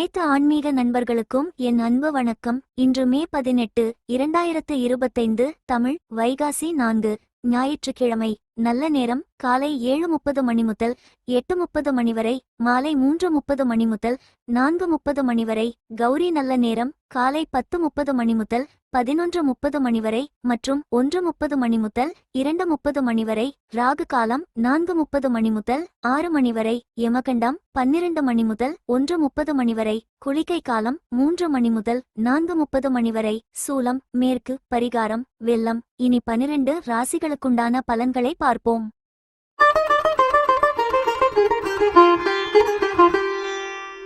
அனைத்து ஆன்மீக நண்பர்களுக்கும் என் அன்பு வணக்கம். இன்று மே பதினெட்டு இரண்டாயிரத்து இருபத்தைந்து தமிழ் வைகாசி நான்கு ஞாயிற்றுக்கிழமை நல்ல நேரம் காலை ஏழு முப்பது மணி முதல் எட்டு முப்பது மணி வரை மாலை மூன்று முப்பது மணி முதல் நான்கு முப்பது மணி வரை கௌரி நல்ல நேரம் காலை பத்து முப்பது மணி முதல் பதினொன்று முப்பது மணி வரை மற்றும் ஒன்று முப்பது மணி முதல் இரண்டு முப்பது மணி வரை ராகு காலம் நான்கு முப்பது மணி முதல் ஆறு மணி வரை யமகண்டம் பன்னிரண்டு மணி முதல் ஒன்று முப்பது மணி வரை குளிகை காலம் மூன்று மணி முதல் நான்கு முப்பது மணி வரை சூலம் மேற்கு பரிகாரம் வெள்ளம் இனி பனிரெண்டு ராசிகளுக்குண்டான பலன்களை பார்ப்போம்.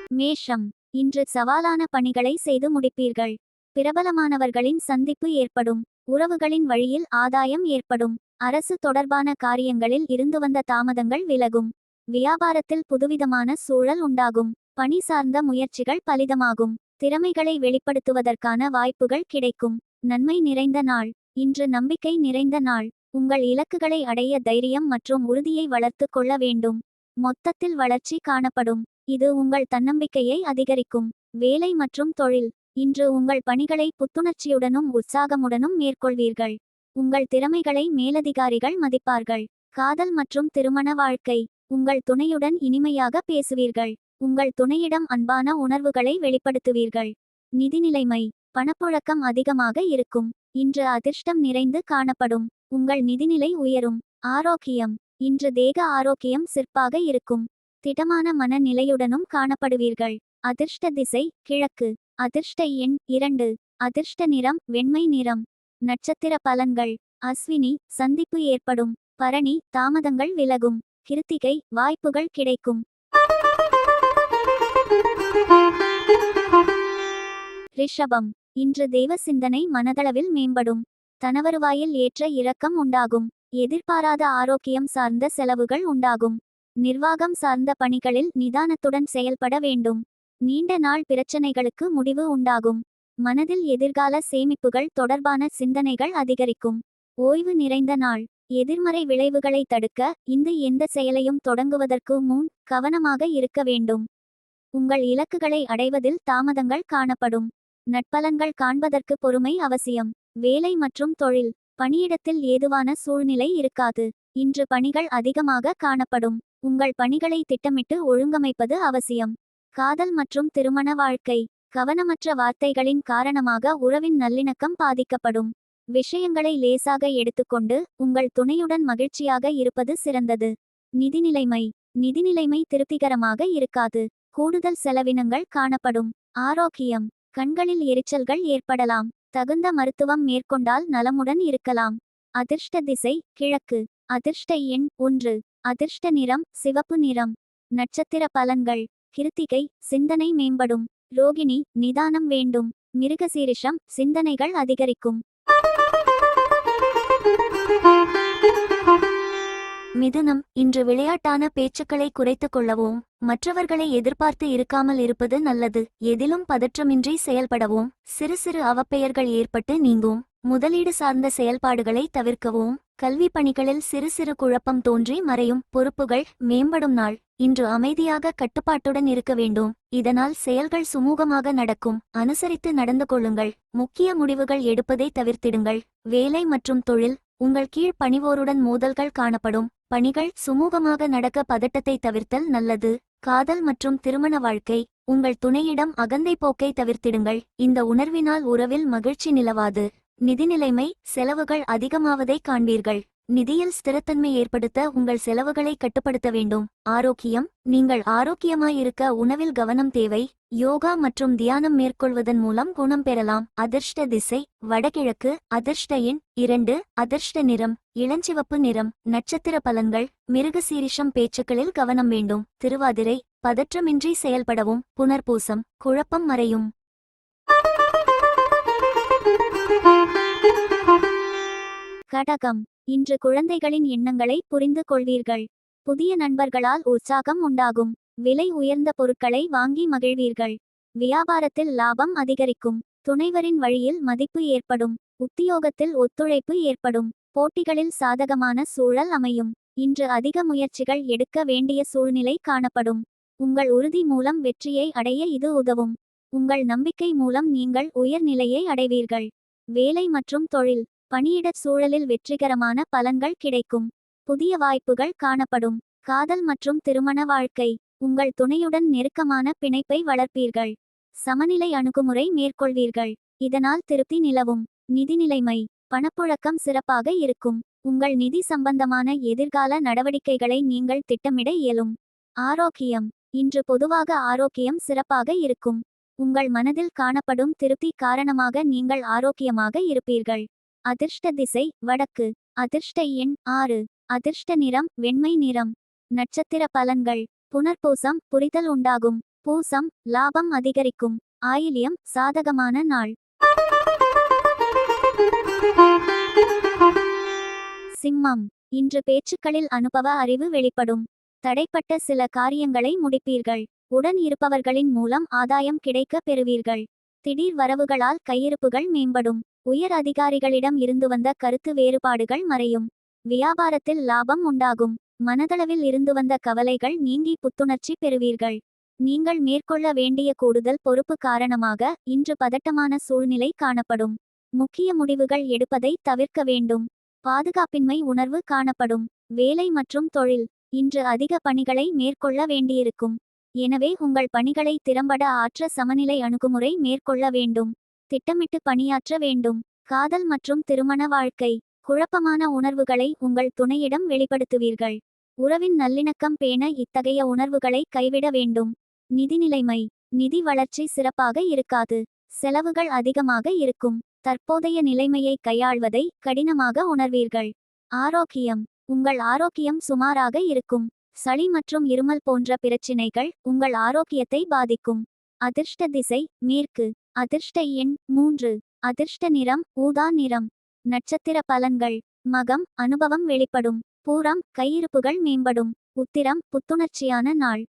மேஷம் இன்று சவாலான பணிகளை செய்து முடிப்பீர்கள். பிரபலமானவர்களின் சந்திப்பு ஏற்படும். உறவுகளின் வழியில் ஆதாயம் ஏற்படும். அரசு தொடர்பான காரியங்களில் இருந்து வந்த தாமதங்கள் விலகும். வியாபாரத்தில் புதுவிதமான சூழல் உண்டாகும். பணி சார்ந்த முயற்சிகள் பலிதமாகும். திறமைகளை வெளிப்படுத்துவதற்கான வாய்ப்புகள் கிடைக்கும். நன்மை நிறைந்த நாள். இன்று நம்பிக்கை நிறைந்த நாள். உங்கள் இலக்குகளை அடைய தைரியம் மற்றும் உறுதியை வளர்த்து கொள்ள வேண்டும். மொத்தத்தில் வளர்ச்சி காணப்படும். இது உங்கள் தன்னம்பிக்கையை அதிகரிக்கும். வேலை மற்றும் தொழில். இன்று உங்கள் பணிகளை புத்துணர்ச்சியுடனும் உற்சாகமுடனும் மேற்கொள்வீர்கள். உங்கள் திறமைகளை மேலதிகாரிகள் மதிப்பார்கள். காதல் மற்றும் திருமண வாழ்க்கை. உங்கள் துணையுடன் இனிமையாக பேசுவீர்கள். உங்கள் துணையிடம் அன்பான உணர்வுகளை வெளிப்படுத்துவீர்கள். நிதிநிலைமை. பணப்புழக்கம் அதிகமாக இருக்கும். இன்று அதிர்ஷ்டம் நிறைந்து காணப்படும். உங்கள் நிதிநிலை உயரும். ஆரோக்கியம். இன்று தேக ஆரோக்கியம் சிறப்பாக இருக்கும். திடமான மனநிலையுடனும் காணப்படுவீர்கள். அதிர்ஷ்ட திசை கிழக்கு. அதிர்ஷ்ட எண் இரண்டு. அதிர்ஷ்ட நிறம் வெண்மை நிறம். நட்சத்திர பலன்கள். அஸ்வினி சந்திப்பு ஏற்படும். பரணி தாமதங்கள் விலகும். கிருத்திகை வாய்ப்புகள் கிடைக்கும். ரிஷபம். இன்று தெய்வ சிந்தனை மனதளவில் மேம்படும். தனவருவாயில் ஏற்ற இரக்கம் உண்டாகும். எதிர்பாராத ஆரோக்கியம் சார்ந்த செலவுகள் உண்டாகும். நிர்வாகம் சார்ந்த பணிகளில் நிதானத்துடன் செயல்பட வேண்டும். நீண்ட நாள் பிரச்சனைகளுக்கு முடிவு உண்டாகும். மனதில் எதிர்கால சேமிப்புகள் தொடர்பான சிந்தனைகள் அதிகரிக்கும். ஓய்வு நிறைந்த நாள். எதிர்மறை விளைவுகளை தடுக்க இந்த எந்த செயலையும் தொடங்குவதற்கு முன் கவனமாக இருக்க வேண்டும். உங்கள் இலக்குகளை அடைவதில் தாமதங்கள் காணப்படும். நட்பலன்கள் காண்பதற்கு பொறுமை அவசியம். வேலை மற்றும் தொழில். பணியிடத்தில் ஏதுவான சூழ்நிலை இருக்காது. இன்று பணிகள் அதிகமாக காணப்படும். உங்கள் பணிகளை திட்டமிட்டு ஒழுங்கமைப்பது அவசியம். காதல் மற்றும் திருமண வாழ்க்கை கவனமற்ற வார்த்தைகளின் காரணமாக உறவின் நல்லிணக்கம் பாதிக்கப்படும். விஷயங்களை லேசாக எடுத்துக்கொண்டு உங்கள் துணையுடன் மகிழ்ச்சியாக இருப்பது சிறந்தது. நிதிநிலைமை நிதிநிலைமை திருப்திகரமாக இருக்காது. கூடுதல் செலவினங்கள் காணப்படும். ஆரோக்கியம் கண்களில் எரிச்சல்கள் ஏற்படலாம். தகுந்த மருத்துவம் மேற்கொண்டால் நலமுடன் இருக்கலாம். அதிர்ஷ்ட திசை கிழக்கு. அதிர்ஷ்ட எண் ஒன்று. அதிர்ஷ்ட நிறம் சிவப்பு நிறம். நட்சத்திர பலன்கள். கிருத்திகை சிந்தனை மேம்படும். ரோகிணி நிதானம் வேண்டும். மிருகசீரிஷம் சிந்தனைகள் அதிகரிக்கும். மிதுனம் இன்று விளையாட்டான பேச்சுக்களை குறைத்துக் கொள்ளவும் மற்றவர்களை எதிர்பார்த்து இருக்காமல் இருப்பது நல்லது. எதிலும் பதற்றமின்றி செயல்படவும் சிறு சிறு அவப்பெயர்கள் ஏற்பட்டு நீங்கும். முதலீடு சார்ந்த செயல்பாடுகளை தவிர்க்கவும். கல்வி பணிகளில் சிறு சிறு குழப்பம் தோன்றி மறையும் பொறுப்புகள் மேம்படும் நாள். இன்று அமைதியாக கட்டுப்பாட்டுடன் இருக்க வேண்டும். இதனால் செயல்கள் சுமூகமாக நடக்கும். அனுசரித்து நடந்து கொள்ளுங்கள். முக்கிய முடிவுகள் எடுப்பதை தவிர்த்திடுங்கள். வேலை மற்றும் தொழில் உங்கள் கீழ் பணிவோருடன் மோதல்கள் காணப்படும். பணிகள் சுமூகமாக நடக்க பதட்டத்தை தவிர்த்தல் நல்லது. காதல் மற்றும் திருமண வாழ்க்கை உங்கள் துணையிடம் அகந்தை போக்கை தவிர்த்திடுங்கள். இந்த உணர்வினால் உறவில் மகிழ்ச்சி நிலவாது. நிதிநிலைமை செலவுகள் அதிகமாவதை காண்பீர்கள். நிதியில் ஸ்திரத்தன்மை ஏற்படுத்த உங்கள் செலவுகளை கட்டுப்படுத்த வேண்டும். ஆரோக்கியம் நீங்கள் ஆரோக்கியமாயிருக்க உணவில் கவனம் தேவை. யோகா மற்றும் தியானம் மேற்கொள்வதன் மூலம் குணம் பெறலாம். அதிர்ஷ்ட திசை வடகிழக்கு அதிர்ஷ்ட எண் இரண்டு அதிர்ஷ்ட நிறம் இளஞ்சிவப்பு நிறம் நட்சத்திர பலன்கள் மிருகசீரிஷம் பேச்சுக்களில் கவனம் வேண்டும். திருவாதிரை பதற்றமின்றி செயல்படவும். புனர்பூசம் குழப்பம் மறையும். கடகம். இன்று குழந்தைகளின் எண்ணங்களை புரிந்து கொள்வீர்கள். புதிய நண்பர்களால் உற்சாகம் உண்டாகும். விலை உயர்ந்த பொருட்களை வாங்கி மகிழ்வீர்கள். வியாபாரத்தில் லாபம் அதிகரிக்கும். துணைவரின் வழியில் மதிப்பு ஏற்படும். உத்தியோகத்தில் ஒத்துழைப்பு ஏற்படும். போட்டிகளில் சாதகமான சூழல் அமையும். இன்று அதிக முயற்சிகள் எடுக்க வேண்டிய சூழ்நிலை காணப்படும். உங்கள் உறுதி மூலம் வெற்றியை அடைய இது உதவும். உங்கள் நம்பிக்கை மூலம் நீங்கள் உயர்நிலையை அடைவீர்கள். வேலை மற்றும் தொழில். பணியிடச் சூழலில் வெற்றிகரமான பலன்கள் கிடைக்கும். புதிய வாய்ப்புகள் காணப்படும். காதல் மற்றும் திருமண வாழ்க்கை. உங்கள் துணையுடன் நெருக்கமான பிணைப்பை வளர்ப்பீர்கள். சமநிலை அணுகுமுறை மேற்கொள்வீர்கள். இதனால் திருப்தி நிலவும். நிதிநிலைமை பணப்புழக்கம் சிறப்பாக இருக்கும். உங்கள் நிதி சம்பந்தமான எதிர்கால நடவடிக்கைகளை நீங்கள் திட்டமிட இயலும். ஆரோக்கியம். இன்று பொதுவாக ஆரோக்கியம் சிறப்பாக இருக்கும். உங்கள் மனதில் காணப்படும் திருப்தி காரணமாக நீங்கள் ஆரோக்கியமாக இருப்பீர்கள். அதிர்ஷ்ட திசை வடக்கு. அதிர்ஷ்ட எண் ஆறு. அதிர்ஷ்ட நிறம் வெண்மை நிறம். நட்சத்திர பலன்கள். புனர்பூசம் புரிதல் உண்டாகும். பூசம் லாபம் அதிகரிக்கும். ஆயிலியம் சாதகமான நாள். சிம்மம். இன்று பேச்சுக்களில் அனுபவ அறிவு வெளிப்படும். தடைப்பட்ட சில காரியங்களை முடிப்பீர்கள். உடன் இருப்பவர்களின் மூலம் ஆதாயம் கிடைக்க பெறுவீர்கள். திடீர் வரவுகளால் கையிருப்புகள் மேம்படும். உயர் அதிகாரிகளிடம் இருந்து வந்த கருத்து வேறுபாடுகள் மறையும். வியாபாரத்தில் லாபம் உண்டாகும். மனதளவில் இருந்து வந்த கவலைகள் நீங்கி புத்துணர்ச்சி பெறுவீர்கள். நீங்கள் மேற்கொள்ள வேண்டிய கூடுதல் பொறுப்பு காரணமாக இன்று பதட்டமான சூழ்நிலை காணப்படும். முக்கிய முடிவுகள் எடுப்பதை தவிர்க்க வேண்டும். பாதுகாப்பின்மை உணர்வு காணப்படும். வேலை மற்றும் தொழில். இன்று அதிக பணிகளை மேற்கொள்ள வேண்டியிருக்கும். எனவே உங்கள் பணிகளை திறம்பட ஆற்ற சமநிலை அணுகுமுறை மேற்கொள்ள வேண்டும். திட்டமிட்டு பணியாற்ற வேண்டும். காதல் மற்றும் திருமண வாழ்க்கை. குழப்பமான உணர்வுகளை உங்கள் துணையிடம் வெளிப்படுத்துவீர்கள். உறவின் நல்லிணக்கம் பேண இத்தகைய உணர்வுகளை கைவிட வேண்டும். நிதிநிலைமை நிதி வளர்ச்சி சிறப்பாக இருக்காது. செலவுகள் அதிகமாக இருக்கும். தற்போதைய நிலைமையை கையாள்வதை கடினமாக உணர்வீர்கள். ஆரோக்கியம். உங்கள் ஆரோக்கியம் சுமாராக இருக்கும். சளி மற்றும் இருமல் போன்ற பிரச்சினைகள் உங்கள் ஆரோக்கியத்தை பாதிக்கும். அதிர்ஷ்ட திசை மேற்கு. அதிர்ஷ்ட எண் மூன்று. அதிர்ஷ்ட நிறம் ஊதா நிறம். நட்சத்திர பலன்கள். மகம் அனுபவம் வெளிப்படும். பூரம் கையிருப்புகள் மேம்படும். உத்திரம் புத்துணர்ச்சியான நாள்.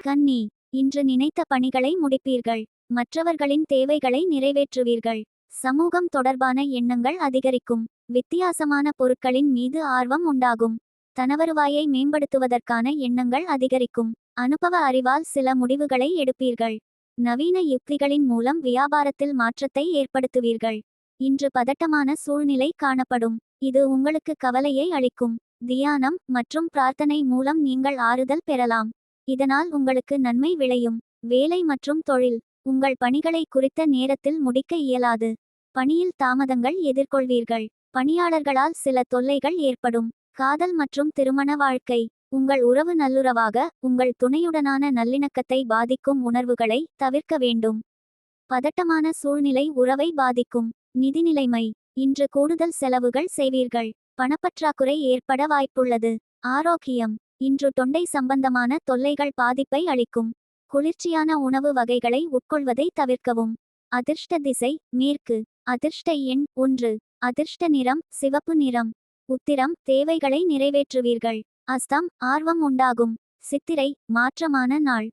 கன்னி. இன்று நினைத்த பணிகளை முடிப்பீர்கள். மற்றவர்களின் தேவைகளை நிறைவேற்றுவீர்கள். சமூகம் தொடர்பான எண்ணங்கள் அதிகரிக்கும். வித்தியாசமான பொருட்களின் மீது ஆர்வம் உண்டாகும். தனவருவாயை மேம்படுத்துவதற்கான எண்ணங்கள் அதிகரிக்கும். அனுபவ அறிவால் சில முடிவுகளை எடுப்பீர்கள். நவீன யுக்திகளின் மூலம் வியாபாரத்தில் மாற்றத்தை ஏற்படுத்துவீர்கள். இன்று பதட்டமான சூழ்நிலை காணப்படும். இது உங்களுக்கு கவலையை அளிக்கும். தியானம் மற்றும் பிரார்த்தனை மூலம் நீங்கள் ஆறுதல் பெறலாம். இதனால் உங்களுக்கு நன்மை விளையும். வேலை மற்றும் தொழில். உங்கள் பணிகளை குறித்த நேரத்தில் முடிக்க இயலாது. பணியில் தாமதங்கள் எதிர்கொள்வீர்கள். பணியாளர்களால் சில தொல்லைகள் ஏற்படும். காதல் மற்றும் திருமண வாழ்க்கை. உங்கள் உறவு நல்லுறவாக உங்கள் துணையுடனான நல்லிணக்கத்தை பாதிக்கும் உணர்வுகளை தவிர்க்க வேண்டும். பதட்டமான சூழ்நிலை உறவை பாதிக்கும். நிதி நிலைமை. இன்று கூடுதல் செலவுகள் செய்வீர்கள். பணப்பற்றாக்குறை ஏற்பட வாய்ப்புள்ளது. ஆரோக்கியம். இன்று தொண்டை சம்பந்தமான தொல்லைகள் பாதிப்பை அளிக்கும். குளிர்ச்சியான உணவு வகைகளை உட்கொள்வதை தவிர்க்கவும். அதிர்ஷ்ட திசை மேற்கு. அதிர்ஷ்ட எண் ஒன்று. அதிர்ஷ்ட நிறம் சிவப்பு நிறம். உத்திரம் தேவைகளை நிறைவேற்றுவீர்கள். அஸ்தம் ஆர்வம் உண்டாகும். சித்திரை மாற்றமான நாள்.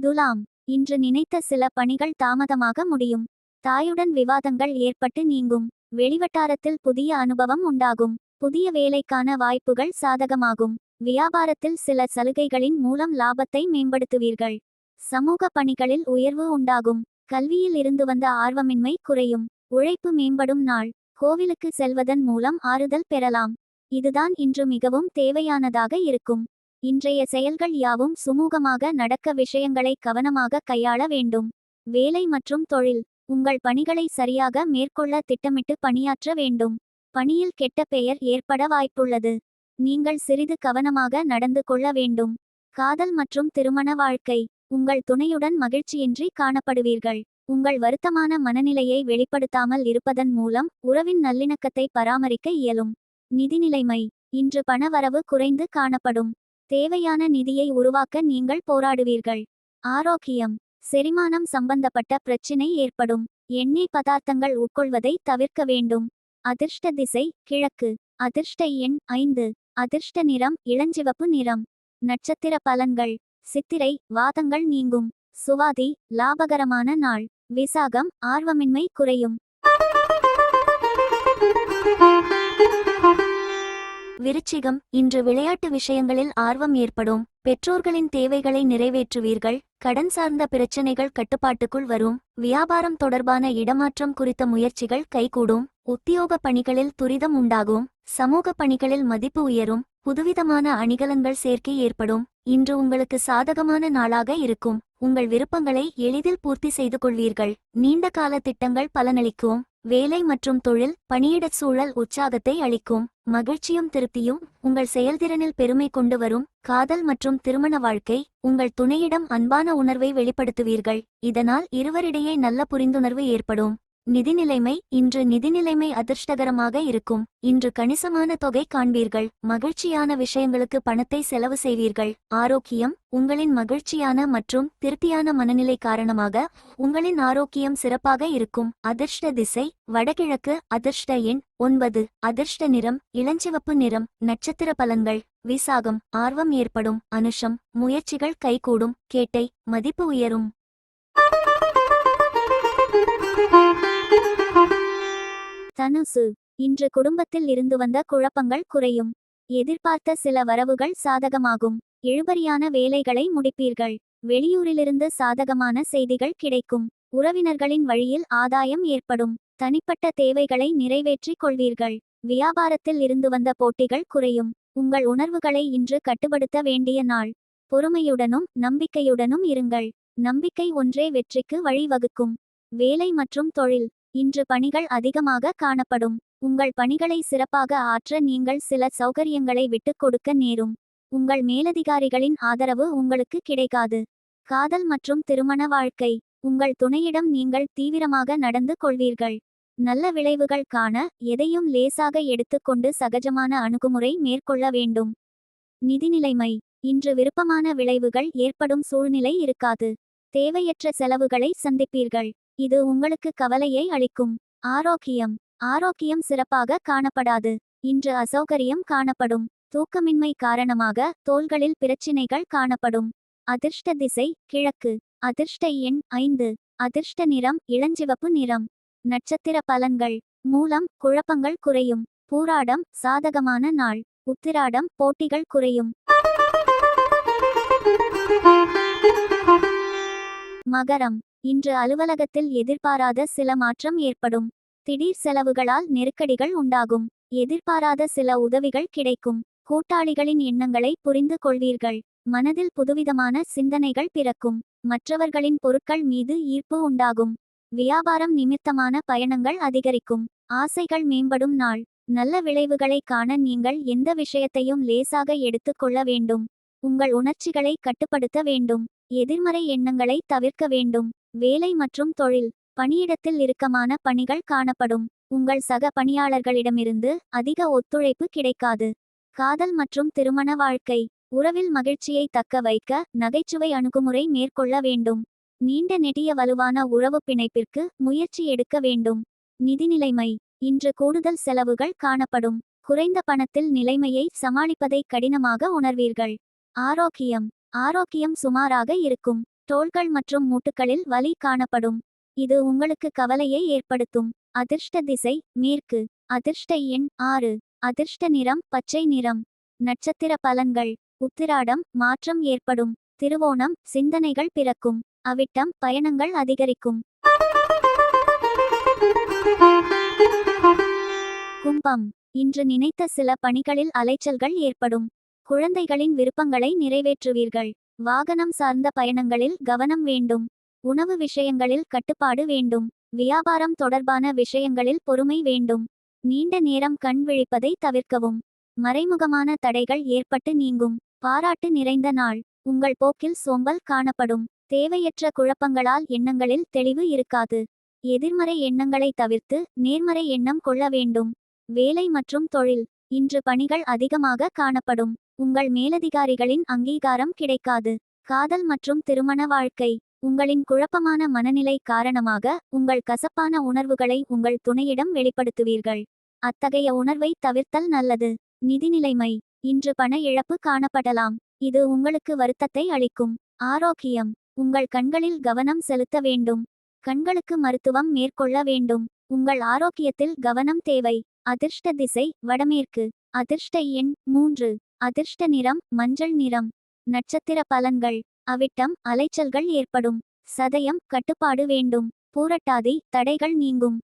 துலாம். இன்று நினைத்த சில பணிகள் தாமதமாக முடியும். தாயுடன் விவாதங்கள் ஏற்பட்டு நீங்கும். வெளிவட்டாரத்தில் புதிய அனுபவம் உண்டாகும். புதிய வேலைக்கான வாய்ப்புகள் சாதகமாகும். வியாபாரத்தில் சில சலுகைகளின் மூலம் லாபத்தை மேம்படுத்துவீர்கள். சமூக பணிகளில் உயர்வு உண்டாகும். கல்வியில் இருந்து வந்த ஆர்வமின்மை குறையும். உழைப்பு மேம்படும் நாள். கோவிலுக்கு செல்வதன் மூலம் ஆறுதல் பெறலாம். இதுதான் இன்று மிகவும் தேவையானதாக இருக்கும். இன்றைய செயல்கள் யாவும் சுமூகமாக நடக்க விஷயங்களை கவனமாக கையாள வேண்டும். வேலை மற்றும் தொழில். உங்கள் பணிகளை சரியாக மேற்கொள்ள திட்டமிட்டு பணியாற்ற வேண்டும். பணியில் கெட்ட பெயர் ஏற்பட வாய்ப்புள்ளது. நீங்கள் சிறிது கவனமாக நடந்து கொள்ள வேண்டும். காதல் மற்றும் திருமண வாழ்க்கை. உங்கள் துணையுடன் மகிழ்ச்சியின்றி காணப்படுவீர்கள். உங்கள் வருத்தமான மனநிலையை வெளிப்படுத்தாமல் இருப்பதன் மூலம் உறவின் நல்லிணக்கத்தை பராமரிக்க இயலும். நிதிநிலைமை. இன்று பணவரவு குறைந்து காணப்படும். தேவையான நிதியை உருவாக்க நீங்கள் போராடுவீர்கள். ஆரோக்கியம். செரிமானம் சம்பந்தப்பட்ட பிரச்சினை ஏற்படும். எண்ணெய் பதார்த்தங்கள் உட்கொள்வதை தவிர்க்க வேண்டும். அதிர்ஷ்ட திசை கிழக்கு. அதிர்ஷ்ட எண் ஐந்து. அதிர்ஷ்ட நிறம் இளஞ்சிவப்பு நிறம். நட்சத்திர பலன்கள். சித்திரை வாதங்கள் நீங்கும். சுவாதி லாபகரமான நாள். விசாகம் ஆர்வமின்மை குறையும். விருச்சிகம் இன்று விளையாட்டு விஷயங்களில் ஆர்வம் ஏற்படும். பெற்றோர்களின் தேவைகளை நிறைவேற்றுவீர்கள். கடன் சார்ந்த பிரச்சினைகள் கட்டுப்பாட்டுக்குள் வரும். வியாபாரம் தொடர்பான இடமாற்றம் குறித்த முயற்சிகள் கைகூடும். உத்தியோக பணிகளில் துரிதம் உண்டாகும். சமூக பணிகளில் மதிப்பு உயரும். புதுவிதமான அணிகலன்கள் சேர்க்கை ஏற்படும். இன்று உங்களுக்கு சாதகமான நாளாக இருக்கும். உங்கள் விருப்பங்களை எளிதில் பூர்த்தி செய்து கொள்வீர்கள். நீண்ட கால திட்டங்கள் பலனளிக்கும். வேலை மற்றும் தொழில் பணியிடச் சூழல் உற்சாகத்தை அளிக்கும். மகிழ்ச்சியும் திருப்தியும் உங்கள் செயல்திறனில் பெருமை கொண்டு வரும். காதல் மற்றும் திருமண வாழ்க்கை உங்கள் துணையிடம் அன்பான உணர்வை வெளிப்படுத்துவீர்கள். இதனால் இருவரிடையே நல்ல புரிந்துணர்வு ஏற்படும். நிதிநிலைமை இன்று நிதிநிலைமை அதிர்ஷ்டகரமாக இருக்கும். இன்று கணிசமான தொகை காண்பீர்கள். மகிழ்ச்சியான விஷயங்களுக்கு பணத்தை செலவு செய்வீர்கள். ஆரோக்கியம் உங்களின் மகிழ்ச்சியான மற்றும் திருப்தியான மனநிலை காரணமாக உங்களின் ஆரோக்கியம் சிறப்பாக இருக்கும். அதிர்ஷ்ட திசை வடகிழக்கு அதிர்ஷ்ட எண் ஒன்பது. அதிர்ஷ்ட நிறம் இளஞ்சிவப்பு நிறம். நட்சத்திர பலன்கள் விசாகம். ஆர்வம் ஏற்படும். அனுஷம். முயற்சிகள் கைகூடும். கேட்டை மதிப்பு உயரும். தனுசு இன்று குடும்பத்தில் இருந்து வந்த குழப்பங்கள் குறையும். எதிர்பார்த்த சில வரவுகள் சாதகமாகும். இழுபறியான வேலைகளை முடிப்பீர்கள். வெளியூரிலிருந்து சாதகமான செய்திகள் கிடைக்கும். உறவினர்களின் வழியில் ஆதாயம் ஏற்படும். தனிப்பட்ட தேவைகளை நிறைவேற்றிக் கொள்வீர்கள். வியாபாரத்தில் இருந்து வந்த போட்டிகள் குறையும். உங்கள் உணர்வுகளை இன்று கட்டுப்படுத்த வேண்டிய நாள். பொறுமையுடனும் நம்பிக்கையுடனும் இருங்கள். நம்பிக்கை ஒன்றே வெற்றிக்கு வழிவகுக்கும். வேலை மற்றும் தொழில். இன்று பணிகள் அதிகமாக காணப்படும். உங்கள் பணிகளை சிறப்பாக ஆற்ற நீங்கள் சில சௌகரியங்களை விட்டுக் கொடுக்க நேரும். உங்கள் மேலதிகாரிகளின் ஆதரவு உங்களுக்கு கிடைக்காது. காதல் மற்றும் திருமண வாழ்க்கை. உங்கள் துணையிடம் நீங்கள் தீவிரமாக நடந்து கொள்வீர்கள். நல்ல விளைவுகள் காண எதையும் லேசாக எடுத்துக்கொண்டு சகஜமான அணுகுமுறை மேற்கொள்ள வேண்டும். நிதிநிலைமை இன்று விருப்பமான விளைவுகள் ஏற்படும் சூழ்நிலை இருக்காது. தேவையற்ற செலவுகளை சந்திப்பீர்கள். இது உங்களுக்கு கவலையை அளிக்கும். ஆரோக்கியம். ஆரோக்கியம் சிறப்பாக காணப்படாது. இன்று அசௌகரியம் காணப்படும். தூக்கமின்மை காரணமாக தோள்களில் பிரச்சினைகள் காணப்படும். அதிர்ஷ்ட திசை கிழக்கு. அதிர்ஷ்ட எண் ஐந்து. அதிர்ஷ்ட நிறம் இளஞ்சிவப்பு நிறம். நட்சத்திர பலன்கள். மூலம் குழப்பங்கள் குறையும். பூராடம் சாதகமான நாள். உத்திராடம் போட்டிகள் குறையும். மகரம். இன்று அலுவலகத்தில் எதிர்பாராத சில மாற்றம் ஏற்படும். திடீர் செலவுகளால் நெருக்கடிகள் உண்டாகும். எதிர்பாராத சில உதவிகள் கிடைக்கும். கூட்டாளிகளின் எண்ணங்களை புரிந்து கொள்வீர்கள். மனதில் புதுவிதமான சிந்தனைகள் பிறக்கும். மற்றவர்களின் பொருட்கள் மீது ஈர்ப்பு உண்டாகும். வியாபாரம் நிமித்தமான பயணங்கள் அதிகரிக்கும். ஆசைகள் மேம்படும் நாள். நல்ல விளைவுகளை காண நீங்கள் எந்த விஷயத்தையும் லேசாக எடுத்துக்கொள்ள வேண்டும். உங்கள் உணர்ச்சிகளை கட்டுப்படுத்த வேண்டும். எதிர்மறை எண்ணங்களை தவிர்க்க வேண்டும். வேலை மற்றும் தொழில் பணியிடத்தில் இறுக்கமான பணிகள் காணப்படும். உங்கள் சக பணியாளர்களிடமிருந்து அதிக ஒத்துழைப்பு கிடைக்காது. காதல் மற்றும் திருமண வாழ்க்கை உறவில் மகிழ்ச்சியை தக்க வைக்க நகைச்சுவை அணுகுமுறை மேற்கொள்ள வேண்டும். நீண்ட நெடிய வலுவான உறவு பிணைப்பிற்கு முயற்சி எடுக்க வேண்டும். நிதிநிலைமை இன்று கூடுதல் செலவுகள் காணப்படும். குறைந்த பணத்தில் நிலைமையை சமாளிப்பதை கடினமாக உணர்வீர்கள். ஆரோக்கியம் ஆரோக்கியம் சுமாராக இருக்கும். தோள்கள் மற்றும் மூட்டுகளில் வலி காணப்படும். இது உங்களுக்கு கவலையை ஏற்படுத்தும். அதிர்ஷ்ட திசை மேற்கு. அதிர்ஷ்ட எண் ஆறு. அதிர்ஷ்ட நிறம் பச்சை நிறம். நட்சத்திர பலன்கள். உத்திராடம் மாற்றம் ஏற்படும். திருவோணம் சிந்தனைகள் பிறக்கும். அவிட்டம் பயணங்கள் அதிகரிக்கும். கும்பம். இன்று நினைத்த சில பணிகளில் அலைச்சல்கள் ஏற்படும். குழந்தைகளின் விருப்பங்களை நிறைவேற்றுவீர்கள். வாகனம் சார்ந்த பயணங்களில் கவனம் வேண்டும். உணவு விஷயங்களில் கட்டுப்பாடு வேண்டும். வியாபாரம் தொடர்பான விஷயங்களில் பொறுமை வேண்டும். நீண்ட நேரம் கண் விழிப்பதை தவிர்க்கவும். மறைமுகமான தடைகள் ஏற்பட்டு நீங்கும். பாராட்டு நிறைந்த நாள். உங்கள் போக்கில் சோம்பல் காணப்படும். தேவையற்ற குழப்பங்களால் எண்ணங்களில் தெளிவு இருக்காது. எதிர்மறை எண்ணங்களை தவிர்த்து நேர்மறை எண்ணம் கொள்ள வேண்டும். வேலை மற்றும் தொழில். இன்று பணிகள் அதிகமாக காணப்படும். உங்கள் மேலதிகாரிகளின் அங்கீகாரம் கிடைக்காது. காதல் மற்றும் திருமண வாழ்க்கை. உங்களின் குழப்பமான மனநிலை காரணமாக உங்கள் கசப்பான உணர்வுகளை உங்கள் துணையிடம் வெளிப்படுத்துவீர்கள். அத்தகைய உணர்வை தவிர்த்தல் நல்லது. நிதிநிலைமை இன்று பண இழப்பு காணப்படலாம். இது உங்களுக்கு வருத்தத்தை அளிக்கும். ஆரோக்கியம். உங்கள் கண்களில் கவனம் செலுத்த வேண்டும். கண்களுக்கு மருத்துவம் மேற்கொள்ள வேண்டும். உங்கள் ஆரோக்கியத்தில் கவனம் தேவை. அதிர்ஷ்ட திசை வடமேற்கு. அதிர்ஷ்ட எண் மூன்று. அதிர்ஷ்ட நிறம் மஞ்சள் நிறம். நட்சத்திர பலன்கள். அவிட்டம் அலைச்சல்கள் ஏற்படும். சதயம் கட்டுப்பாடு வேண்டும். பூரட்டாதி தடைகள் நீங்கும்.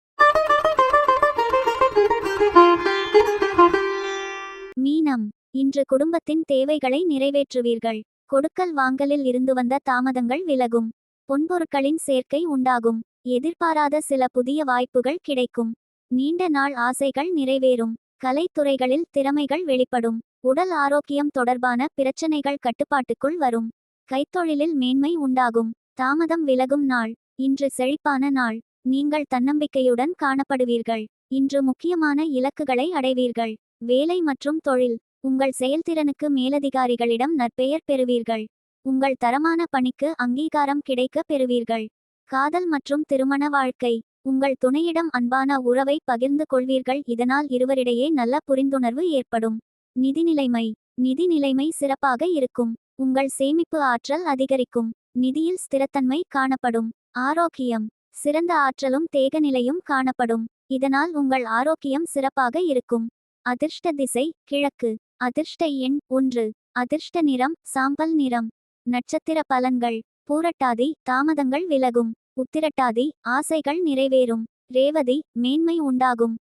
மீனம். இன்று குடும்பத்தின் தேவைகளை நிறைவேற்றுவீர்கள். கொடுக்கல் வாங்கலில் இருந்து வந்த தாமதங்கள் விலகும். பொன்பொருட்களின் சேர்க்கை உண்டாகும். எதிர்பாராத சில புதிய வாய்ப்புகள் கிடைக்கும். நீண்ட நாள் ஆசைகள் நிறைவேறும். கலைத்துறைகளில் திறமைகள் வெளிப்படும். உடல் ஆரோக்கியம் தொடர்பான பிரச்சனைகள் கட்டுப்பாட்டுக்குள் வரும். கைத்தொழிலில் மேன்மை உண்டாகும். தாமதம் விலகும் நாள். இன்று செழிப்பான நாள். நீங்கள் தன்னம்பிக்கையுடன் காணப்படுவீர்கள். இன்று முக்கியமான இலக்குகளை அடைவீர்கள். வேலை மற்றும் தொழில். உங்கள் செயல்திறனுக்கு மேலதிகாரிகளிடம் நற்பெயர் பெறுவீர்கள். உங்கள் தரமான பணிக்கு அங்கீகாரம் கிடைக்க பெறுவீர்கள். காதல் மற்றும் திருமண வாழ்க்கை. உங்கள் துணையிடம் அன்பான உறவை பகிர்ந்து கொள்வீர்கள். இதனால் இருவரிடையே நல்ல புரிந்துணர்வு ஏற்படும். நிதி நிலைமை நிதி நிலைமை சிறப்பாக இருக்கும். உங்கள் சேமிப்பு ஆற்றல் அதிகரிக்கும். நிதியில் ஸ்திரத்தன்மை காணப்படும். ஆரோக்கியம். சிறந்த ஆற்றலும் தேகநிலையும் காணப்படும். இதனால் உங்கள் ஆரோக்கியம் சிறப்பாக இருக்கும். அதிர்ஷ்ட திசை. கிழக்கு. அதிர்ஷ்ட எண் ஒன்று. அதிர்ஷ்ட நிறம். சாம்பல் நிறம். நட்சத்திர பலன்கள். பூரட்டாதி. தாமதங்கள் விலகும். உத்திரட்டாதி ஆசைகள் நிறைவேறும். ரேவதி மேன்மை உண்டாகும்.